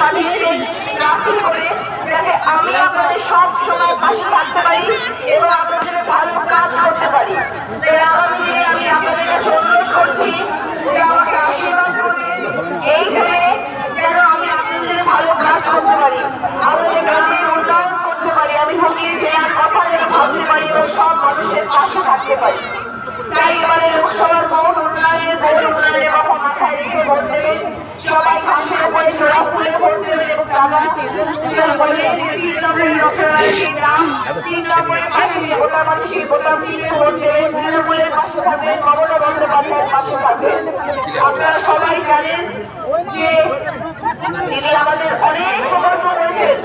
পাঠিয়েছেন রাখি করে যাতে আমি আপনাদের সব সময় পাশে থাকতে পারি এবং আপনাদের ভালো কাজ করতে পারি আগামী আমি আপনাদের কাছে অনুরোধ করছি যে আমাকে আশীর্বাদ করবেন এই যেন আমি আপনাদের ভালো কাজ করতে পারি আমাদের গ্রামের উন্নয়ন করতে পারি আমি হুগলি জেলার কথা যেন ভাবতে পারি এবং সব মানুষের পাশে থাকতে পারি। তাই সবাই ঘাসের উপরে জোড়া ফুলে এবং দাদা বলে তিন পাশে পাশে পাশে আপনারা সবাই জানেন যে তিনি আমাদের অনেক প্রকল্প করেছেন।